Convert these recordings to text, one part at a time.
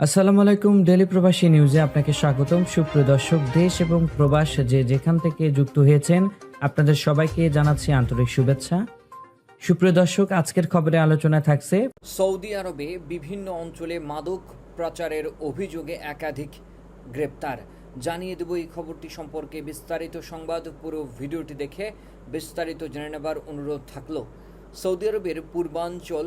আসসালামু আলাইকুম ডেলি প্রবাসী নিউজে আপনাকে স্বাগতম। সুপ্রিয় দর্শক, দেশ এবং প্রবাস যে যেখান থেকে যুক্ত হয়েছেন, আপনাদের সবাইকে জানাচ্ছি আন্তরিক শুভেচ্ছা। সুপ্রিয় দর্শক, আজকের খবরে আলোচনা থাকছে সৌদি আরবে বিভিন্ন অঞ্চলে মাদক প্রচারের অভিযোগে একাধিক গ্রেপ্তার। জানিয়ে দেব এই খবরটি সম্পর্কে বিস্তারিত সংবাদ। পুরো ভিডিওটি দেখে বিস্তারিত জেনে নেবার অনুরোধ থাকল। সৌদি আরবের পূর্বাঞ্চল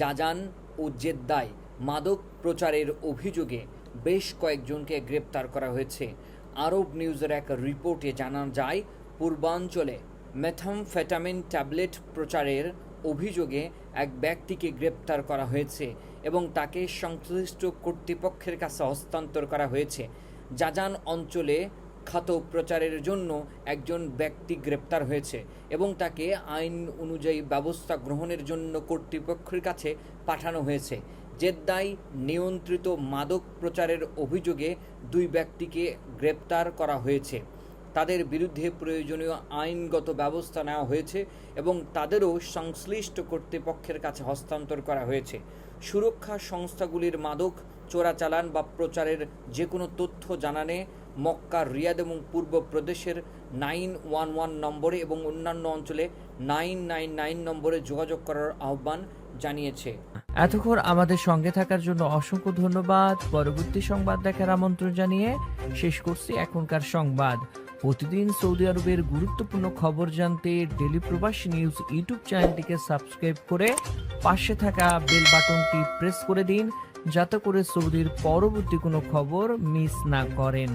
জাজান ও জেদ্দায় মাদক প্রচারের অভিযোগে বেশ কয়েকজনকে গ্রেপ্তার করা হয়েছে। আরব নিউজের এক রিপোর্টে জানা যায়, পূর্বাঞ্চলে মেথামফেটামিন ট্যাবলেট প্রচারের অভিযোগে এক ব্যক্তিকে গ্রেপ্তার করা হয়েছে এবং তাকে সংশ্লিষ্ট কর্তৃপক্ষের কাছে হস্তান্তর করা হয়েছে। জাজান অঞ্চলে খাত প্রচারের জন্য একজন ব্যক্তি গ্রেপ্তার হয়েছে এবং তাকে আইন অনুযায়ী ব্যবস্থা গ্রহণের জন্য কর্তৃপক্ষের কাছে পাঠানো হয়েছে। জেদ্দায় নিয়ন্ত্রিত মাদক প্রচারের অভিযোগে দুই ব্যক্তিকে গ্রেপ্তার করা হয়েছে। তাদের বিরুদ্ধে প্রয়োজনীয় আইনগত ব্যবস্থা নেওয়া হয়েছে এবং তাদেরও সংশ্লিষ্ট কর্তৃপক্ষের কাছে হস্তান্তর করা হয়েছে। সুরক্ষা সংস্থাগুলির মাদক, চোরাচালান বা প্রচারের যে কোনো তথ্য জানানে মক্কা, রিয়াদ এবং পূর্ব প্রদেশের নাইন ওয়ান ওয়ান নম্বরে এবং অন্যান্য অঞ্চলে নাইন নাইন নাইন নম্বরে যোগাযোগ করার আহ্বান জানিয়েছে। এতক্ষণ আমাদের সঙ্গে থাকার জন্য অসংখ্য ধন্যবাদ। পরবর্তী সংবাদ দেখার আমন্ত্রণ জানিয়ে শেষ করছি এখনকার সংবাদ। প্রতিদিন সৌদি আরবের গুরুত্বপূর্ণ খবর জানতে ডেলি প্রবাসী নিউজ ইউটিউব চ্যানেলটিকে সাবস্ক্রাইব করে পাশে থাকা বেল বাটনটি প্রেস করে দিন, যাতে করে সৌদির পরবর্তী কোনো খবর মিস না করেন।